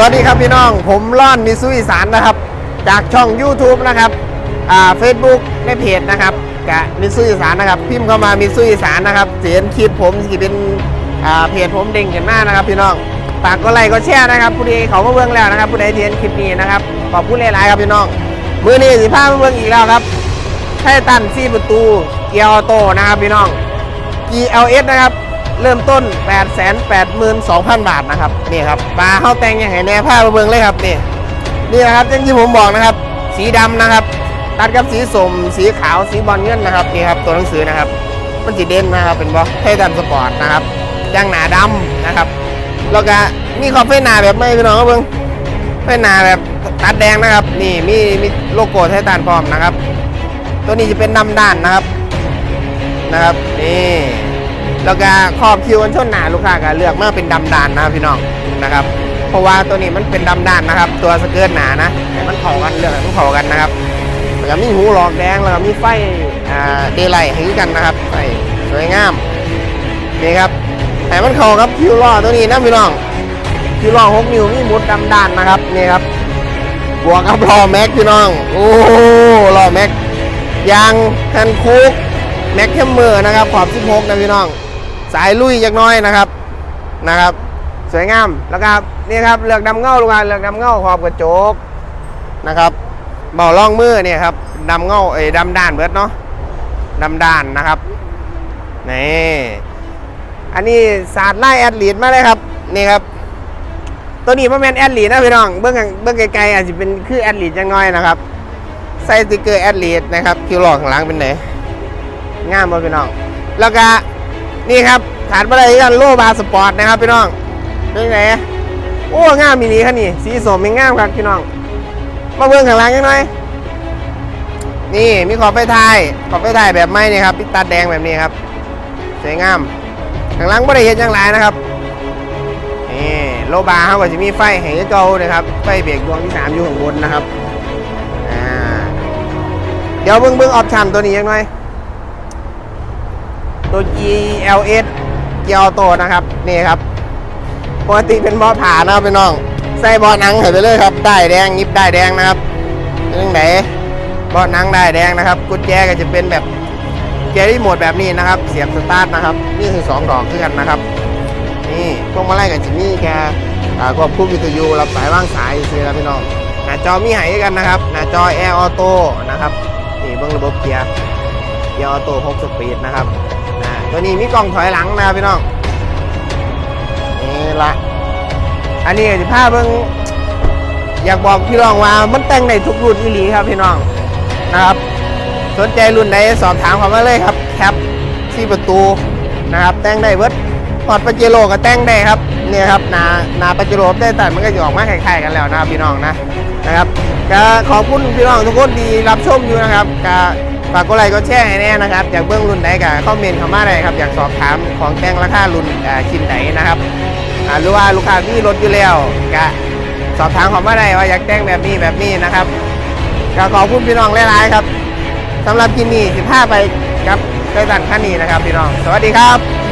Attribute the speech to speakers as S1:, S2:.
S1: วัสดีครับพี่น้อง ผมล่อนมิซุอีสานนะครับ จากช่อง YouTube นะครับเฟซบุ๊กในเพจนะครับกะมิซุอีสานนะครับ พิมพ์เข้ามามิซุอีสานนะครับเสียนคลิปผมที่เป็นเพจผมเด้งกันมากนะครับ พี่น้องฝากก็ไลค์ก็แชร์นะครับผู้ใดเขามาเบิ่งแล้วนะครับผู้ใดที่เห็นคลิปนี้นะครับขอบคุณหลายๆครับพี่น้องมือนี้สิพามาเบิ่งอีกแล้วครับไทตันซีประตูเกียร์ออโต้นะครับพี่น้อง GLS นะครับ เริ่มต้น 882,000 บาทนะครับนี่ครับปลาเข้าแต่งยังไงแน่ผ้ามาเบิงเลยครับนี่นี่นะครับอย่างที่ผมบอกนะครับ สีดำนะครับ ตัดกับสีสมสีขาวสีบอลเงินนะครับนี่ครับตัวหนังสือนะครับ มันสีเด่นนะครับเป็นบอไททันสปอร์ตนะครับยางหนาดำนะครับแล้วก็มีขอบไฟหนาแบบไม่พี่น้องครับเบิงไฟหนาแบบตัดแดงนะครับ นี่มีมีโลโก้ไททันพร้อมนะครับ ตัวนี้จะเป็นดำด้านนะครับนะครับนี่ แล้วก็ขอบคิวกันชนหนาลูกค้าก็เลือกมาเป็นดำดานนะครับพี่น้องนะครับ เพราะว่าตัวนี้มันเป็นดำดานนะครับ ตัวสเกิร์ตหนานะมันเข้ากันเลือกให้มันเข้ากันนะครับแล้วก็มีหูหลอกแดงแล้วก็มีไฟเดย์ไลท์ให้กันนะครับไฟสวยงามนี่ครับให้มันเข้าครับคิวล้อตัวนี้นะพี่น้องคิวล้อหกนิ้วมีมุดดำดานนะครับนี่ครับบวกกับล้อแม็กพี่น้องโอ้ล้อแม็กยางคันคุกแม็กแคมเมอร์นะครับขอบ16นะพี่น้อง สายลุยจักน้อยนะครับนะครับ สวยงามแล้วก็นี่ครับเลือกดำเงาลูกค้าเลือกดำเงาขอบกระจกนะครับเบาล่องมือเนี่ยครับดำเงาเอ้ดำด้านเบิดเนาะดำด้านนะครับนี่อันนี้ศาสตร์ไล่แอดลีดมาเลยครับนี่ครับ ตัวนี้มันเป็นแอดลีดนะพี่น้องเบื้องข้างเบื้องไกลๆอาจจะเป็นคือแอดลีดจังน้อยนะครับใส่สติกเกอร์แอดลีดนะครับคิวหลอกข้างหลังเป็นไหนงามบ่พี่น้อง แล้วก็ นี่ครับขาดไปเลยกันโลบาสปอร์ตนะครับพี่น้องเป็นไงโอ้งามมีนีคันนี้สีสมเป็นงามครับพี่น้อง มาเบิ่งข้างหลังยังหน่อยนี่มีขอบไฟท้ายขอบไฟท้ายแบบไม้นี่ครับปิดตาแดงแบบนี้ครับสวยงามข้างหลังไม่ได้เห็นอย่างไรนะครับนี่โลบาเขาก็จะมีไฟให้เก่านะครับไฟเบรกดวงที่สามอยู่ข้างบนนะครับเดี๋ยวเบิ่งเบิ่งออปชั่นตัวนี้ยังหน่อย ตัว GLS เกียร์โตนะครับ นี่ครับ ปกติเป็นบาะผ่านะครับพี่น้อง ใส่บาะหนังเห็นไปเลยครับ ได้แดงยิบได้แดงนะครับเรื่องไหนบาะหนังได้แดงนะครับ กุญแจก็จะเป็นแบบเกียร์รีโมทแบบนี้นะครับ เสียบสตาร์ทนะครับ นี่คือสองดอกคือกันนะครับ นี่พวกมาไล่กับจิมี่แกอ่าควบคุมวิทยุรับสายว่างสายซื้อครับพี่น้อง หน้าจอมีหายกันนะครับหน้าจอ Air Auto นะครับ นี่เบื้องระบบเกียร์เกียร์ออโต้6สปีดนะครับ ตัวนี้มีกล้องถอยหลังนะพี่น้องนี่ละอันนี้สิพาเบิ่งอยากบอกพี่น้องว่ามันแต่งได้ทุกรุ่นอีหลีครับพี่น้องนะครับ สนใจรุ่นใดสอบถามเขามาเลยครับแคปที่ประตูนะครับ แต่งได้เบิร์ดพอดปาเจโร่ก็แต่งได้ครับเนี่ยครับนานาปาเจโร่ได้แต่มันก็จะออกมาคล้ายๆกันแล้วนะครับพี่น้องนะนะครับก็ขอบคุณพี่น้องทุกคนที่รับชมอยู่นะครับก็ ฝากกดไลค์กดแชร์ให้แน่นะครับอยากเบื้องรุ่นไหนก็คอมเมนต์เข้ามาได้ครับอยากสอบถามของแต่งราคารุ่นอ่าชิ้นไหนนะครับอ่าหรือว่าลูกค้ามีรถอยู่แล้วก็สอบถามเข้ามาได้ว่าอยากแต่งแบบนี้แบบนี้นะครับก็ขอบคุณพี่น้องหลายๆครับสำหรับที่นี่15ไปกับไต้ตันขั้นนี้นะครับพี่น้อง สวัสดีครับ